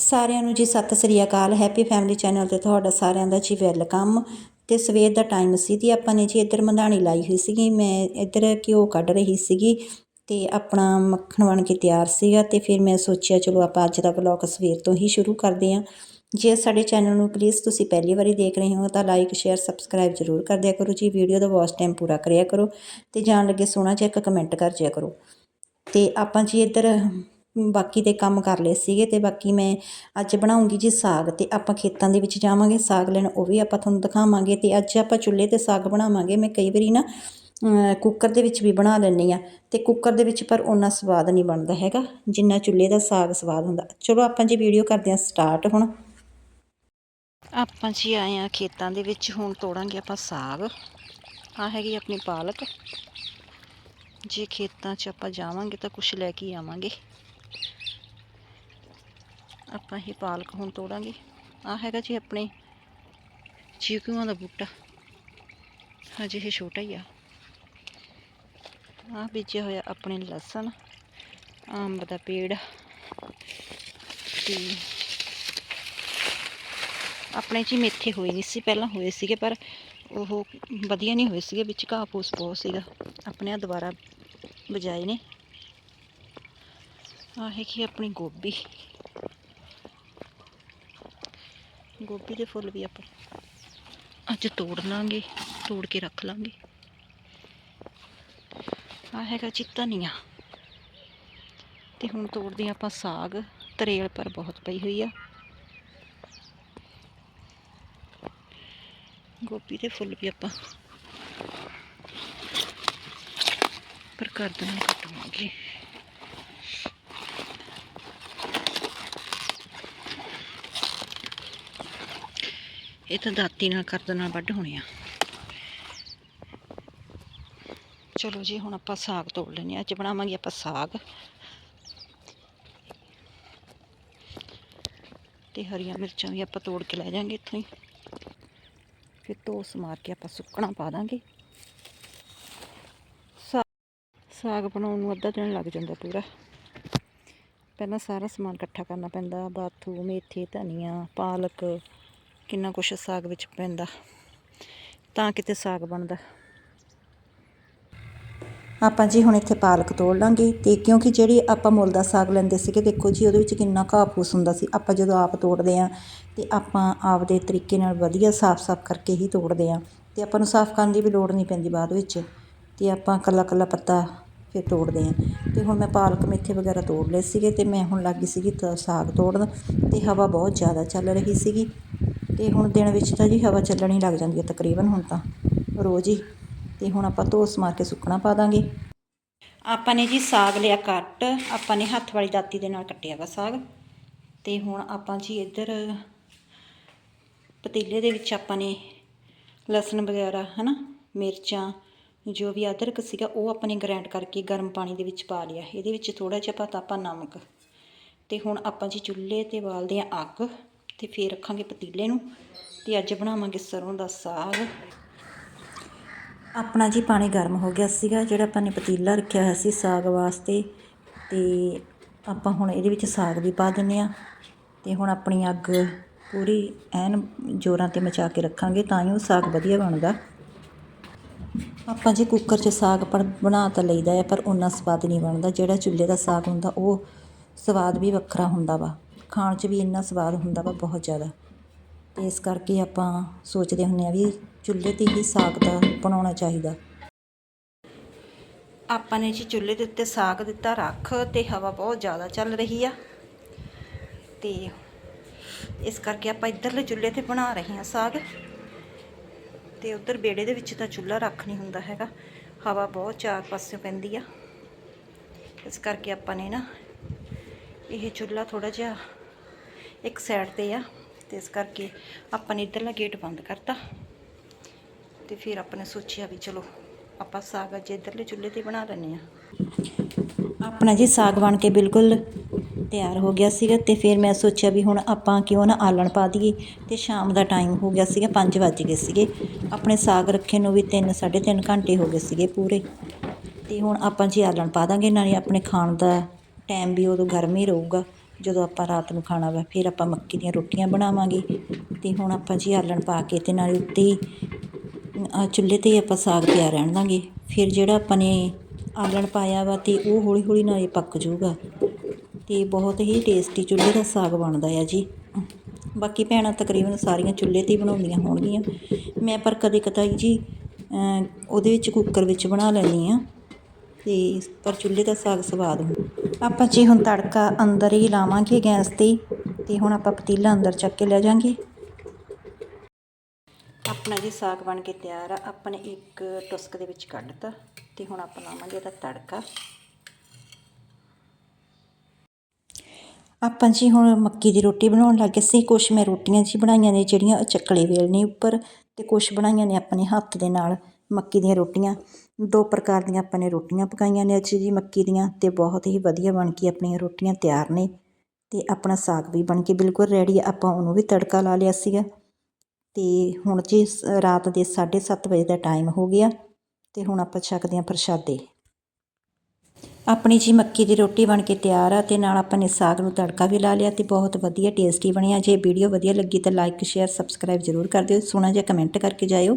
ਸਾਰਿਆਂ ਨੂੰ ਜੀ ਸਤਿ ਸ੍ਰੀ ਅਕਾਲ ਹੈਪੀ ਫੈਮਿਲੀ ਚੈਨਲ ਤੇ ਤੁਹਾਡਾ ਸਾਰਿਆਂ ਦਾ ਜੀ ਵੈਲਕਮ। ਤੇ ਸਵੇਰ ਦਾ ਟਾਈਮ ਸੀ ਤੇ ਆਪਾਂ ਨੇ ਜੀ ਇੱਧਰ ਮਧਾਣੀ ਲਾਈ ਹੋਈ ਸੀਗੀ, ਮੈਂ ਇੱਧਰ ਘਿਓ ਕੱਢ ਰਹੀ ਸੀਗੀ ਤੇ ਆਪਣਾ ਮੱਖਣ ਬਣ ਕੇ ਤਿਆਰ ਸੀਗਾ ਤੇ ਫਿਰ ਮੈਂ ਸੋਚਿਆ ਚਲੋ ਆਪਾਂ ਅੱਜ ਦਾ ਵਲੌਗ ਸਵੇਰ ਤੋਂ ਹੀ ਸ਼ੁਰੂ ਕਰਦੇ ਹਾਂ। ਜੇ ਸਾਡੇ ਚੈਨਲ ਨੂੰ ਪਲੀਜ਼ ਤੁਸੀਂ ਪਹਿਲੀ ਵਾਰੀ ਦੇਖ ਰਹੇ ਹੋ ਤਾਂ ਲਾਈਕ ਸ਼ੇਅਰ ਸਬਸਕ੍ਰਾਈਬ ਜ਼ਰੂਰ ਕਰ ਦਿਆ ਕਰੋ ਜੀ ਵੀਡੀਓ ਦਾ ਵਾਚ ਟਾਈਮ ਪੂਰਾ ਕਰਿਆ ਕਰੋ ਤੇ ਜਾਣ ਲੱਗੇ ਸੋਹਣਾ ਜਿਹਾ ਇੱਕ ਕਮੈਂਟ ਕਰ ਜਿਆ ਕਰੋ। ਤੇ ਆਪਾਂ ਜੀ ਇੱਧਰ ਬਾਕੀ ਦੇ ਕੰਮ ਕਰ ਲਏ ਸੀਗੇ ਤੇ ਬਾਕੀ ਮੈਂ ਅੱਜ ਬਣਾਉਂਗੀ ਜੀ ਸਾਗ ਤੇ ਆਪਾਂ ਖੇਤਾਂ ਦੇ ਵਿੱਚ ਜਾਵਾਂਗੇ, ਸਾਗ ਲੈਣ ਉਹ ਵੀ ਆਪਾਂ ਤੁਹਾਨੂੰ ਦਿਖਾਵਾਂਗੇ ਤੇ ਅੱਜ ਆਪਾਂ ਚੁੱਲ੍ਹੇ ਤੇ ਸਾਗ ਬਣਾਵਾਂਗੇ। ਮੈਂ ਕਈ ਵਾਰੀ ਨਾ ਕੁੱਕਰ ਦੇ ਵਿੱਚ ਵੀ ਬਣਾ ਲੈਂਦੀ ਆ ਤੇ ਕੁੱਕਰ ਦੇ ਵਿੱਚ ਪਰ ਓਨਾ ਸਵਾਦ ਨਹੀਂ ਬਣਦਾ ਹੈਗਾ, ਜਿੰਨਾ ਚੁੱਲ੍ਹੇ ਦਾ ਸਾਗ ਸਵਾਦ ਹੁੰਦਾ। ਚਲੋ ਆਪਾਂ ਜੀ ਵੀਡੀਓ ਕਰਦੇ ਹਾਂ ਸਟਾਰਟ ਹੁਣ। ਆਪਾਂ ਜੀ ਆਏ ਆ ਖੇਤਾਂ ਦੇ ਵਿੱਚ, ਹੁਣ ਤੋੜਾਂਗੇ ਆਪਾਂ ਸਾਗ। ਆ ਹੈਗੀ ਆਪਣੀ ਪਾਲਕ। ਜੇ ਖੇਤਾਂ 'ਚ ਆਪਾਂ ਜਾਵਾਂਗੇ ਤਾਂ ਕੁਝ ਲੈ ਕੇ ਹੀ ਆਵਾਂਗੇ। ਆਪਾਂ ਇਹ ਪਾਲਕ ਹੁਣ ਤੋੜਾਂਗੇ। ਆ ਹੈਗਾ ਜੀ ਆਪਣੇ ਚੀਕੂਆਂ ਦਾ ਬੂਟਾ। ਹਜੇ ਇਹ ਛੋਟਾ ਹੀ ਆ। ਆ ਬੀਜਿਆ ਹੋਇਆ ਆਪਣੇ ਲਸਣ ਅੰਬ ਦਾ ਪੇੜ ਤੇ ਆਪਣੇ ਜੀ ਮੇਥੇ ਹੋਏ ਨਹੀਂ ਸੀ, ਪਹਿਲਾਂ ਹੋਏ ਸੀਗੇ, ਪਰ ਉਹ ਵਧੀਆ ਨਹੀਂ ਹੋਏ ਸੀਗੇ, ਵਿੱਚ ਘਾਹ ਫੂਸ ਬਹੁਤ ਸੀਗਾ। ਆਪਣੇ ਆ ਦੁਬਾਰਾ ਬਜਾਏ ਨੇ। ਆਹ ਹੈ ਕਿ ਆਪਣੀ ਗੋਭੀ। ਗੋਭੀ ਦੇ ਫੁੱਲ ਵੀ ਆਪਾਂ ਅੱਜ ਤੋੜ ਲਾਂਗੇ, ਤੋੜ ਕੇ ਰੱਖ ਲਾਂਗੇ। ਆ ਹੈਗਾ ਜੀ ਧਨੀਆ। ਤੇ ਹੁਣ ਤੋੜਦੇ ਹਾਂ ਆਪਾਂ ਸਾਗ। ਤਰੇਲ ਪਰ ਬਹੁਤ ਪਈ ਹੋਈ ਆ। ਗੋਭੀ ਦੇ ਫੁੱਲ ਵੀ ਆਪਾਂ ਪਰ ਕਰ ਦੇਣਾ ਕੱਟਵਾਂਗੇ ਇਹ ਤਾਂ ਦਾਤੀ ਨਾਲ ਕਰ ਨਾਲ ਵੱਢ ਹੋਣੇ ਆ। ਚਲੋ ਜੀ, ਹੁਣ ਆਪਾਂ ਸਾਗ ਤੋੜ ਲੈਨੇ ਆ ਅੱਜ ਬਣਾਵਾਂਗੇ ਆਪਾਂ ਸਾਗ। ਤੇ ਹਰੀਆਂ ਮਿਰਚਾਂ ਵੀ ਆਪਾਂ ਤੋੜ ਕੇ ਲੈ ਜਾਾਂਗੇ ਇੱਥੋਂ ਹੀ। ਫਿਰ ਧੋਸ ਮਾਰ ਕੇ ਆਪਾਂ ਸੁੱਕਣਾ ਪਾ ਦਾਂਗੇ। ਸਾ- ਸਾਗ ਬਣਾਉਣ ਨੂੰ ਅੱਧਾ ਦਿਨ ਲੱਗ ਜਾਂਦਾ ਪੂਰਾ। ਪਹਿਲਾਂ ਸਾਰਾ ਸਮਾਨ ਇਕੱਠਾ ਕਰਨਾ ਪੈਂਦਾ। ਬਾਥੂ ਮੇਥੇ, ਧਨੀਆ, ਪਾਲਕ ਕਿੰਨਾ ਕੁਛ ਸਾਗ ਵਿੱਚ ਪੈਂਦਾ, ਤਾਂ ਕਿਤੇ ਸਾਗ ਬਣਦਾ। ਆਪਾਂ ਜੀ ਹੁਣ ਇੱਥੇ ਪਾਲਕ ਤੋੜ ਲਾਂਗੇ ਤੇ ਕਿਉਂਕਿ ਜਿਹੜੀ ਆਪਾਂ ਮੁੱਲ ਦਾ ਸਾਗ ਲੈਂਦੇ ਸੀਗੇ, ਦੇਖੋ ਜੀ ਉਹਦੇ ਵਿੱਚ ਕਿੰਨਾ ਘਾਹ ਫੂਸ ਹੁੰਦਾ ਸੀ। ਆਪਾਂ ਜਦੋਂ ਆਪ ਤੋੜਦੇ ਆ ਤੇ ਆਪਾਂ ਆਪ ਦੇ ਤਰੀਕੇ ਨਾਲ ਵਧੀਆ ਸਾਫ਼-ਸਾਫ਼ ਕਰਕੇ ਹੀ ਤੋੜਦੇ ਆ ਤੇ ਆਪਾਂ ਨੂੰ ਸਾਫ਼ ਕਰਨ ਦੀ ਵੀ ਲੋੜ ਨਹੀਂ ਪੈਂਦੀ ਬਾਅਦ ਵਿੱਚ ਤੇ ਆਪਾਂ ਕੱਲਾ ਕੱਲਾ ਪੱਤਾ ਫਿਰ ਤੋੜਦੇ ਆ ਤੇ ਹੁਣ ਮੈਂ ਪਾਲਕ ਮੇਥੇ ਵਗੈਰਾ ਤੋੜ ਲਏ ਸੀਗੇ ਤੇ ਮੈਂ ਹੁਣ ਲੱਗੀ ਸੀਗੀ ਸਾਗ ਤੋੜਨ ਤੇ ਹਵਾ ਬਹੁਤ ਜ਼ਿਆਦਾ ਚੱਲ ਰਹੀ ਸੀਗੀ। ਅਤੇ ਹੁਣ ਦਿਨ ਵਿੱਚ ਤਾਂ ਜੀ ਹਵਾ ਚੱਲਣ ਹੀ ਲੱਗ ਜਾਂਦੀ ਹੈ ਤਕਰੀਬਨ ਹੁਣ ਤਾਂ, ਰੋਜ਼ ਹੀ। ਅਤੇ ਹੁਣ ਆਪਾਂ ਧੋਸ ਮਾਰ ਕੇ ਸੁੱਕਣਾ ਪਾ ਦਾਂਗੇ। ਆਪਾਂ ਨੇ ਜੀ ਸਾਗ ਲਿਆ ਕੱਟ ਆਪਾਂ ਨੇ ਹੱਥ ਵਾਲੀ ਦਾਤੀ ਦੇ ਨਾਲ ਕੱਟਿਆ ਵਾ ਸਾਗ। ਤੇ ਹੁਣ ਆਪਾਂ ਜੀ ਇੱਧਰ ਪਤੀਲੇ ਦੇ ਵਿੱਚ ਆਪਾਂ ਨੇ ਲਸਣ ਵਗੈਰਾ, ਹਨਾ, ਮਿਰਚਾਂ, ਜੋ ਵੀ ਅਦਰਕ ਸੀਗਾ ਉਹ ਆਪਾਂ ਨੇ ਗ੍ਰਾਈਂਡ ਕਰਕੇ ਗਰਮ ਪਾਣੀ ਦੇ ਵਿੱਚ ਪਾ ਲਿਆ। ਇਹਦੇ ਵਿੱਚ ਥੋੜਾ ਜਿਹਾ ਪਾਤਾ ਆਪਾਂ ਨਮਕ। ਤੇ ਹੁਣ ਆਪਾਂ ਜੀ ਚੁੱਲ੍ਹੇ ਤੇ ਬਾਲਦੇ ਆਂ ਅੱਗ। ਤੇ ਫੇਰ ਰੱਖਾਂਗੇ ਪਤੀਲੇ ਨੂੰ ਤੇ ਅੱਜ ਬਣਾਵਾਂਗੇ ਸਰੋਂ ਦਾ ਸਾਗ। ਆਪਣਾ ਜੀ ਪਾਣੀ ਗਰਮ ਹੋ ਗਿਆ ਸੀਗਾ, ਜਿਹੜਾ ਆਪਾਂ ਨੇ ਪਤੀਲਾ ਰੱਖਿਆ ਹੋਇਆ ਸੀ ਸਾਗ ਵਾਸਤੇ ਤੇ ਆਪਾਂ ਹੁਣ ਇਹਦੇ ਵਿੱਚ ਸਾਗ ਵੀ ਪਾ ਦਿੰਨੇ ਆ ਤੇ ਹੁਣ ਆਪਣੀ ਅੱਗ ਪੂਰੀ ਐਨ ਜੋਰਾਂ ਤੇ ਮਚਾ ਕੇ ਰੱਖਾਂਗੇ ਤਾਂ ਹੀ ਉਹ ਸਾਗ ਵਧੀਆ ਬਣਦਾ। ਆਪਾਂ ਜੀ ਕੁੱਕਰ 'ਚ ਸਾਗ ਪਰ ਬਣਾ ਤਾਂ ਲਈਦਾ ਹੈ ਪਰ ਓਨਾ ਸਵਾਦ ਨਹੀਂ ਬਣਦਾ, ਜਿਹੜਾ ਚੁੱਲ੍ਹੇ ਦਾ ਸਾਗ ਹੁੰਦਾ ਉਹ ਸਵਾਦ ਵੀ ਵੱਖਰਾ ਹੁੰਦਾ ਵਾ। ਖਾਣ 'ਚ ਵੀ ਇੰਨਾ ਸਵਾਦ ਹੁੰਦਾ ਵਾ ਬਹੁਤ ਜ਼ਿਆਦਾ। ਤੇ ਇਸ ਕਰਕੇ ਆਪਾਂ ਸੋਚਦੇ ਹੁੰਦੇ ਹਾਂ ਵੀ ਚੁੱਲ੍ਹੇ ਤੇ ਹੀ ਸਾਗ ਦਾ ਬਣਾਉਣਾ ਚਾਹੀਦਾ। ਆਪਾਂ ਨੇ ਜੀ ਚੁੱਲ੍ਹੇ ਦੇ ਉੱਤੇ ਸਾਗ ਦਿੱਤਾ, ਰੱਖ ਤੇ ਹਵਾ ਬਹੁਤ ਜ਼ਿਆਦਾ ਚੱਲ ਰਹੀ ਆ। ਤੇ ਇਸ ਕਰਕੇ ਆਪਾਂ ਇੱਧਰਲੇ ਚੁੱਲ੍ਹੇ ਤੇ ਬਣਾ ਰਹੇ ਹਾਂ ਸਾਗ। ਤੇ ਉਧਰ ਬੇੜੇ ਦੇ ਵਿੱਚ ਤਾਂ ਚੁੱਲ੍ਹਾ ਰੱਖ ਨਹੀਂ ਹੁੰਦਾ ਹੈਗਾ, ਹਵਾ ਬਹੁਤ ਚਾਰ ਪਾਸਿਓਂ ਪੈਂਦੀ ਆ। ਇਸ ਕਰਕੇ ਆਪਾਂ ਨੇ ਨਾ ਇਹ ਚੁੱਲ੍ਹਾ ਥੋੜਾ ਜਿਹਾ ਇੱਕ ਸਾਈਡ ਤੇ ਆ ਤੇ ਇਸ ਕਰਕੇ ਆਪਾਂ ਨੇ ਇੱਧਰਲਾ ਗੇਟ ਬੰਦ ਕਰਤਾ। ਤੇ ਫਿਰ ਆਪਾਂ ਨੇ ਸੋਚਿਆ ਵੀ ਚਲੋ ਆਪਾਂ ਸਾਗ ਅੱਜ ਇੱਧਰਲੇ ਚੁੱਲ੍ਹੇ ਤੇ ਬਣਾ ਲੈਂਦੇ ਆ ਆਪਣਾ ਜੀ ਸਾਗ ਬਣ ਕੇ ਬਿਲਕੁਲ ਤਿਆਰ ਹੋ ਗਿਆ ਸੀਗਾ ਤੇ ਫਿਰ ਮੈਂ ਸੋਚਿਆ ਵੀ ਹੁਣ ਆਪਾਂ ਕਿਉਂ ਨਾ ਆਲਣ ਪਾ ਦਈਏ ਤੇ ਸ਼ਾਮ ਦਾ ਟਾਈਮ ਹੋ ਗਿਆ ਸੀਗਾ 5 ਵੱਜ ਗਏ ਸੀਗੇ। ਆਪਣੇ ਸਾਗ ਰੱਖੇ ਨੂੰ ਵੀ 3 3.5 ਘੰਟੇ ਹੋ ਗਏ ਸੀਗੇ ਪੂਰੇ। ਤੇ ਹੁਣ ਆਪਾਂ ਜੀ ਆਲਣ ਪਾ ਦਾਂਗੇ, ਨਾਲੇ ਆਪਣੇ ਖਾਣ ਦਾ ਟਾਈਮ ਵੀ ਉਦੋਂ ਗਰਮ ਹੀ ਰਹੂਗਾ। ਜਦੋਂ ਆਪਾਂ ਰਾਤ ਨੂੰ ਖਾਣਾ ਵਾ, ਫਿਰ ਆਪਾਂ ਮੱਕੀ ਦੀਆਂ ਰੋਟੀਆਂ ਬਣਾਵਾਂਗੇ। ਅਤੇ ਹੁਣ ਆਪਾਂ ਜੀ ਆਲਣ ਪਾ ਕੇ ਅਤੇ ਨਾਲੇ ਉੱਤੇ ਹੀ ਆਹ ਚੁੱਲ੍ਹੇ 'ਤੇ ਹੀ ਆਪਾਂ ਸਾਗ ਪਿਆ ਰਹਿਣ ਦਾਂਗੇ। ਫਿਰ ਜਿਹੜਾ ਆਪਾਂ ਨੇ ਆਲਣ ਪਾਇਆ ਵਾ ਅਤੇ ਉਹ ਹੌਲੀ ਹੌਲੀ ਨਾਲੇ ਪੱਕ ਜਾਊਗਾ। ਅਤੇ ਬਹੁਤ ਹੀ ਟੇਸਟੀ ਚੁੱਲ੍ਹੇ ਦਾ ਸਾਗ ਬਣਦਾ ਆ ਜੀ। ਬਾਕੀ ਭੈਣਾਂ ਤਕਰੀਬਨ ਸਾਰੀਆਂ ਚੁੱਲ੍ਹੇ 'ਤੇ ਹੀ ਬਣਾਉਂਦੀਆਂ ਹੋਣਗੀਆਂ। ਮੈਂ ਪਰ ਕਦੇ ਕਦਾਈ ਜੀ ਉਹਦੇ ਵਿੱਚ ਕੁੱਕਰ ਵਿੱਚ ਬਣਾ ਲੈਂਦੀ ਹਾਂ। ਅਤੇ ਪਰ ਚੁੱਲ੍ਹੇ ਦਾ ਸਾਗ ਸਵਾਦ ਹੁੰਦਾ। ਆਪਾਂ ਜੀ ਹੁਣ ਤੜਕਾ ਅੰਦਰ ਹੀ ਲਾਵਾਂਗੇ ਗੈਸ 'ਤੇ ਅਤੇ ਹੁਣ ਆਪਾਂ ਪਤੀਲਾ ਅੰਦਰ ਚੱਕ ਕੇ ਲੈ ਜਾਵਾਂਗੇ ਆਪਣਾ ਜੀ ਸਾਗ ਬਣ ਕੇ ਤਿਆਰ ਆ। ਆਪਾਂ ਨੇ ਇੱਕ ਟੁਸਕ ਦੇ ਵਿੱਚ ਕੱਢਤਾ ਤੇ ਹੁਣ ਆਪਾਂ ਲਾਵਾਂਗੇ ਇਹਦਾ ਤੜਕਾ। ਆਪਾਂ ਜੀ ਹੁਣ ਮੱਕੀ ਦੀ ਰੋਟੀ ਬਣਾਉਣ ਲੱਗੇ ਸੀ। ਕੁਛ ਮੈਂ ਰੋਟੀਆਂ ਜੀ ਬਣਾਈਆਂ ਨੇ, ਜਿਹੜੀਆਂ ਉਹ ਚੱਕਲੇ ਵੇਲਣੇ ਉੱਪਰ, ਤੇ ਕੁਛ ਬਣਾਈਆਂ ਨੇ ਆਪਣੇ ਹੱਥ ਦੇ ਨਾਲ ਮੱਕੀ ਦੀਆਂ ਰੋਟੀਆਂ। ਦੋ ਪ੍ਰਕਾਰ ਦੀਆਂ ਆਪਾਂ ਨੇ ਰੋਟੀਆਂ ਪਕਾਈਆਂ ਨੇ ਅੱਜ ਜੀ, ਮੱਕੀ ਦੀਆਂ ਤੇ ਬਹੁਤ ਹੀ ਵਧੀਆ ਬਣ ਕੇ ਆਪਣੀਆਂ ਰੋਟੀਆਂ ਤਿਆਰ ਨੇ ਤੇ ਆਪਣਾ ਸਾਗ ਵੀ ਬਣ ਕੇ ਬਿਲਕੁਲ ਰੈਡੀ ਆ, ਆਪਾਂ ਉਹਨੂੰ ਵੀ ਤੜਕਾ ਲਾ ਲਿਆ ਸੀਗਾ। ਤੇ ਹੁਣ ਜੀ ਸ- ਰਾਤ ਦੇ 7:30 ਵਜੇ ਦਾ ਟਾਈਮ ਹੋ ਗਿਆ ਤੇ ਹੁਣ ਆਪਾਂ ਛਕਦੇ ਹਾਂ ਪ੍ਰਸ਼ਾਦੇ। ਆਪਣੀ ਜੀ ਮੱਕੀ ਦੀ ਰੋਟੀ ਬਣ ਕੇ ਤਿਆਰ ਆ ਤੇ ਨਾਲ ਆਪਾਂ ਨੇ ਸਾਗ ਨੂੰ ਤੜਕਾ ਵੀ ਲਾ ਲਿਆ ਤੇ ਬਹੁਤ ਵਧੀਆ ਟੇਸਟੀ ਬਣਿਆ। ਜੇ ਵੀਡੀਓ ਵਧੀਆ ਲੱਗੀ ਤਾਂ ਲਾਈਕ ਸ਼ੇਅਰ ਸਬਸਕ੍ਰਾਈਬ ਜ਼ਰੂਰ ਕਰ ਦਿਓ। ਸੋਹਣਾ ਜਿਹਾ ਕਮੈਂਟ ਕਰਕੇ ਜਾਇਓ।